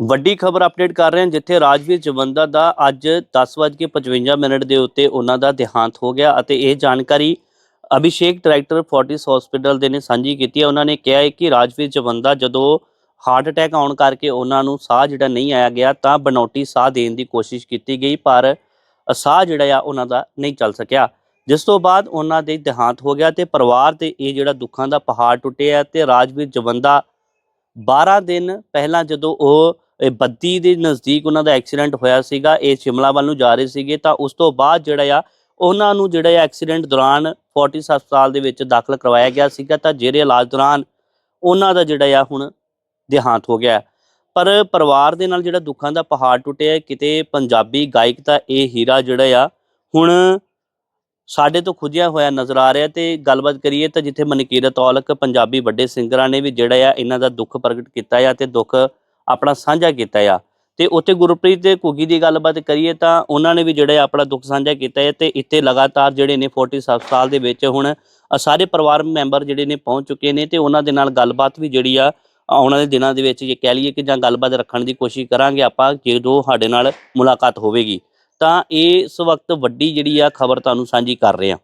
ਵੱਡੀ ਖਬਰ ਅਪਡੇਟ ਕਰ ਰਹੇ ਹਾਂ, ਜਿੱਥੇ ਰਾਜਵੀਰ ਜਵੰਦਾ ਦਾ ਅੱਜ 10:55 ਮਿੰਟ ਦੇ ਉੱਤੇ ਉਹਨਾਂ ਦਾ ਦੇਹਾਂਤ ਹੋ ਗਿਆ ਅਤੇ ਇਹ ਜਾਣਕਾਰੀ ਅਭਿਸ਼ੇਕ ਡਾਇਰੈਕਟਰ ਫੋਰਟਿਸ ਹਸਪੀਟਲ ਦੇ ਨੇ ਸਾਂਝੀ ਕੀਤੀ ਹੈ। ਉਹਨਾਂ ਨੇ ਕਿਹਾ ਹੈ ਕਿ ਰਾਜਵੀਰ ਜਵੰਦਾ ਜਦੋਂ ਹਾਰਟ ਅਟੈਕ ਆਉਣ ਕਰਕੇ ਉਹਨਾਂ ਨੂੰ ਸਾਹ ਜਿਹੜਾ ਨਹੀਂ ਆਇਆ ਗਿਆ, ਤਾਂ ਬਨੌਟੀ ਸਾਹ ਦੇਣ ਦੀ ਕੋਸ਼ਿਸ਼ ਕੀਤੀ ਗਈ, ਪਰ ਸਾਹ ਜਿਹੜਾ ਆ ਉਹਨਾਂ ਦਾ ਨਹੀਂ ਚੱਲ ਸਕਿਆ। ਜਿਸ ਤੋਂ ਬਾਅਦ ਉਹਨਾਂ ਦੇ ਦੇਹਾਂਤ ਹੋ ਗਿਆ ਤੇ ਪਰਿਵਾਰ ਤੇ ਇਹ ਜਿਹੜਾ ਦੁੱਖਾਂ ਦਾ ਪਹਾੜ ਟੁੱਟਿਆ ਤੇ ਰਾਜਵੀਰ ਜਵੰਦਾ 12 ਦਿਨ ਪਹਿਲਾਂ ਜਦੋਂ ਉਹ ਬੱਦੀ ਦੇ ਨਜ਼ਦੀਕ ਉਹਨਾਂ ਦਾ ਐਕਸੀਡੈਂਟ ਹੋਇਆ ਸੀਗਾ, ਇਹ ਸ਼ਿਮਲਾ ਵੱਲ ਨੂੰ ਜਾ ਰਹੇ ਸੀਗੇ, ਤਾਂ ਉਸ ਤੋਂ ਬਾਅਦ ਜਿਹੜਾ ਆ, ਉਹਨਾਂ ਨੂੰ ਜਿਹੜਾ ਆ ਐਕਸੀਡੈਂਟ ਦੌਰਾਨ ਫੋਰਟਿਸ ਹਸਪਤਾਲ ਦੇ ਵਿੱਚ ਦਾਖਲ ਕਰਵਾਇਆ ਗਿਆ ਸੀਗਾ, ਤਾਂ ਜਿਹੜੇ ਇਲਾਜ ਦੌਰਾਨ ਉਹਨਾਂ ਦਾ ਜਿਹੜਾ ਆ ਹੁਣ ਦੇਹਾਂਤ ਹੋ ਗਿਆ। ਪਰ ਪਰਿਵਾਰ ਦੇ ਨਾਲ ਜਿਹੜਾ ਦੁੱਖਾਂ ਦਾ ਪਹਾੜ ਟੁੱਟਿਆ, ਕਿਤੇ ਪੰਜਾਬੀ ਗਾਇਕ ਦਾ ਇਹ ਹੀਰਾ ਜਿਹੜਾ ਆ, ਹੁਣ ਸਾਡੇ ਤੋਂ ਖੁੱਜਿਆ ਹੋਇਆ ਨਜ਼ਰ ਆ ਰਿਹਾ ਤੇ ਗੱਲਬਾਤ ਕਰੀਏ ਤਾਂ ਜਿੱਥੇ ਮਨਕੀਰਤ ਔਲਕ ਪੰਜਾਬੀ ਵੱਡੇ ਸਿੰਗਰਾਂ ਨੇ ਵੀ ਜਿਹੜਾ ਆ ਇਹਨਾਂ ਦਾ ਦੁੱਖ ਪ੍ਰਗਟ ਕੀਤਾ ਆ ਤੇ ਦੁੱਖ ਆਪਣਾ ਸਾਂਝਾ ਕੀਤਾ ਆ। ਤੇ ਉੱਥੇ ਗੁਰਪ੍ਰੀਤ ਤੇ ਘੁੱਗੀ ਦੀ ਗੱਲਬਾਤ ਕਰੀਏ ਤਾਂ ਉਹਨਾਂ ਨੇ ਵੀ ਜਿਹੜਾ ਆਪਣਾ ਦੁੱਖ ਸਾਂਝਾ ਕੀਤਾ ਹੈ ਤੇ ਇੱਥੇ ਲਗਾਤਾਰ ਜਿਹੜੇ ਨੇ 40 ਹਸਪਤਾਲ ਦੇ ਵਿੱਚ ਹੁਣ ਸਾਰੇ ਪਰਿਵਾਰ ਮੈਂਬਰ ਜਿਹੜੇ ਨੇ ਪਹੁੰਚ ਚੁੱਕੇ ਨੇ ਤੇ ਉਹਨਾਂ ਦੇ ਨਾਲ ਗੱਲਬਾਤ ਵੀ ਜਿਹੜੀ ਆ ਆਉਣ ਵਾਲੇ ਦਿਨਾਂ ਦੇ ਵਿੱਚ ਜੇ ਕਹਿ ਲਈਏ ਕਿ ਜਾਂ ਗੱਲਬਾਤ ਰੱਖਣ ਦੀ ਕੋਸ਼ਿਸ਼ ਕਰਾਂਗੇ ਆਪਾਂ ਜਦੋਂ ਸਾਡੇ ਨਾਲ ਮੁਲਾਕਾਤ ਹੋਵੇਗੀ। ਤਾਂ ਇਸ ਵਕਤ ਵੱਡੀ ਜਿਹੜੀ ਆ ਖਬਰ ਤੁਹਾਨੂੰ ਸਾਂਝੀ ਕਰ ਰਹੇ ਹਾਂ।